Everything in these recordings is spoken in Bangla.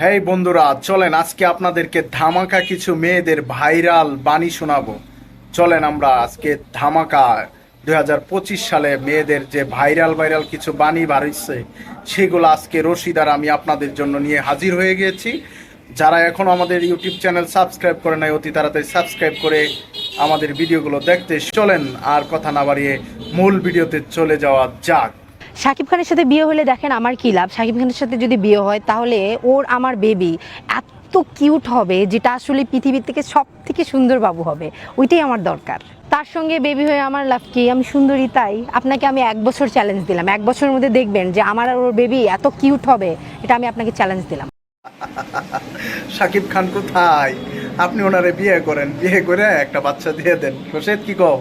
হ্যাঁ বন্ধুরা, চলেন, আজকে আপনাদেরকে ধামাকা কিছু মেয়েদের ভাইরাল বাণী শোনাবো। চলেন আমরা আজকে ধামাকা দু হাজার পঁচিশ সালে মেয়েদের যে ভাইরাল ভাইরাল কিছু বাণী বাড়িচ্ছে সেগুলো আজকে রশিদার আমি আপনাদের জন্য নিয়ে হাজির হয়ে গিয়েছি। যারা এখনও আমাদের ইউটিউব চ্যানেল সাবস্ক্রাইব করে নাই, অতি তাড়াতাড়ি সাবস্ক্রাইব করে আমাদের ভিডিওগুলো দেখতে। চলেন, আর কথা না বাড়িয়ে মূল ভিডিওতে চলে যাওয়া যাক। শাকিব খানের সাথে বিয়ে হলে দেখেন আমার কি লাভ? শাকিব খানের সাথে যদি বিয়ে হয়, তাহলে ওর আমার বেবি এত কিউট হবে যেটা আসলে পৃথিবীর থেকে সব থেকে সুন্দর বাবু হবে। ওইটাই আমার দরকার। তার সঙ্গে বেবি হয়ে আমার লাভ কি? আমি সুন্দরী তাই। আপনাকে আমি এক বছর চ্যালেঞ্জ দিলাম। এক বছরের মধ্যে দেখবেন যে আমার আর ওর বেবি এত কিউট হবে, এটা আমি আপনাকে চ্যালেঞ্জ দিলাম। শাকিব খান কোথায়? আপনি ওনারে বিয়ে করেন। বিয়ে করে একটা বাচ্চা দিয়ে দেন। রশেদ, কি কও?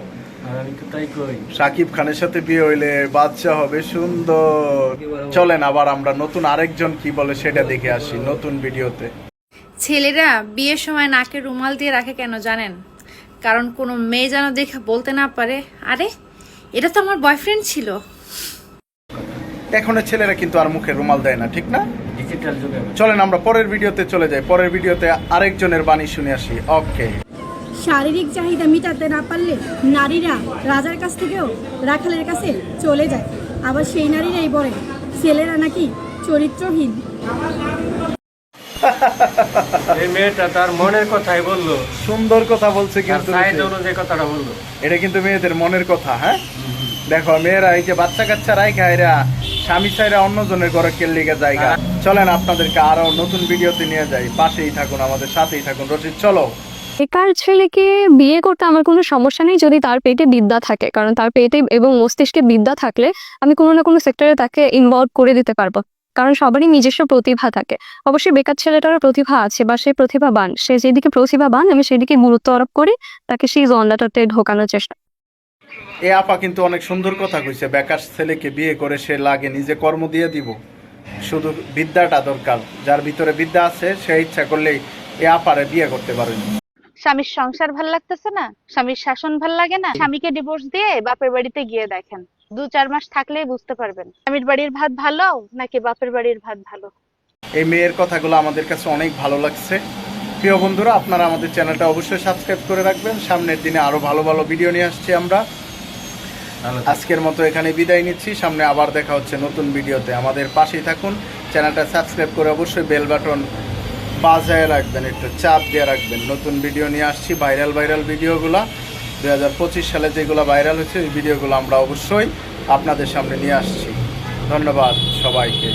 শাকিব খানের সাথে বিয়ে হইলে বাচ্চা হবে সুন্দর। চলেন আবার আমরা নতুন আরেকজন কি বলে সেটা দেখে আসি নতুন ভিডিওতে। ছেলেরা বিয়ের সময় নাকে রুমাল দিয়ে রাখে কেন জানেন? কারণ কোনো মেয়ে যেন দেখে বলতে না পারে। আরে এটা তো আমার বয়ফ্রেন্ড ছিল। এখনের ছেলেরা কিন্তু আর মুখে রুমাল দেয় না ঠিক না? ডিজিটাল যুগে। চলেন আমরা পরের ভিডিওতে চলে যাই। পরের ভিডিওতে আরেকজনের বাণী শুনে আসি। ওকে শারীরিক চাহিদা মিটাতে না পারলে নারীরা রাজার কাছ থেকেও রাখালের কাছে চলে যায়। আবার সেই নারীরাই বলে ছেলেরা নাকি চরিত্রহীন। এই মেয়েটা তার মনের কথাই বলল। সুন্দর কথা বলছে কিন্তু অনুযায়ী কথাটা বলল। এটা কিন্তু মেয়েদের মনের কথা হ্যাঁ? দেখো মেয়েরা এই যে বাচ্চা কাচ্চা রাইখা এরা স্বামী ছাইরা অন্যজনের ঘরে কেল্লিগা জায়গা। চলেন আপনাদেরকে আরও নতুন ভিডিওতে নিয়ে যাই। পাশেই থাকুন আমাদের সাথেই থাকুন। রশিদ চলো। বেকার ছেলেকে বিয়ে করতে আমার কোনো সমস্যা নেই যদি তার পেটে বিদ্যা থাকে। কারণ তার পেটে এবং মস্তিষ্কে বিদ্যা থাকলে আমি কোনো না কোনো সেক্টরে তাকে ইনভলভ করে দিতে পারব। কারণ সবারই নিজস্ব প্রতিভা থাকে। অবশ্যই বেকার ছেলেটারও প্রতিভা আছে বা সে প্রতিভাবান। সে যেদিকে প্রতিভাবান, আমি সেদিকে গুরুত্ব আরোপ করে, তাকে সেই জন্ডাটাতে ঢোকানোর চেষ্টা। এ আপা কিন্তু অনেক সুন্দর কথা কইছে, বেকার ছেলেকে বিয়ে করে সে লাগে, নিজে কর্ম দিয়ে দিব। শুধু বিদ্যাটা দরকার, যার ভিতরে বিদ্যা আছে, সে ইচ্ছা করলেই এ আপারে বিয়ে করতে পারেন। স্বামীর সংসার ভালো লাগতেছে না স্বামীর শাসন ভালো লাগে না স্বামীকে ডিভোর্স দিয়ে বাপের বাড়িতে গিয়ে দেখেন। দু চার মাস থাকলেই বুঝতে পারবেন স্বামীর বাড়ির ভাত ভালো নাকি বাপের বাড়ির ভাত ভালো? এই মেয়ের কথাগুলো আমাদের কাছে অনেক ভালো লাগছে। প্রিয় বন্ধুরা আপনারা আমাদের চ্যানেলটা অবশ্যই সাবস্ক্রাইব করে রাখবেন। সামনের দিনে আরও ভালো ভালো ভিডিও নিয়ে আসছি আমরা। আজকের মতো এখানে বিদায় নিচ্ছি। সামনে আবার দেখা হচ্ছে নতুন ভিডিওতে। আমাদের পাশেই থাকুন। চ্যানেলটা সাবস্ক্রাইব করে অবশ্যই বেল বাটন বাজায় রাখবেন, একটু চাপ দিয়ে রাখবেন। নতুন ভিডিও নিয়ে আসছি ভাইরাল ভাইরাল ভিডিওগুলো দু হাজার পঁচিশ সালে যেগুলো ভাইরাল হয়েছে, ওই ভিডিওগুলো আমরা অবশ্যই আপনাদের সামনে নিয়ে আসছি। ধন্যবাদ সবাইকে।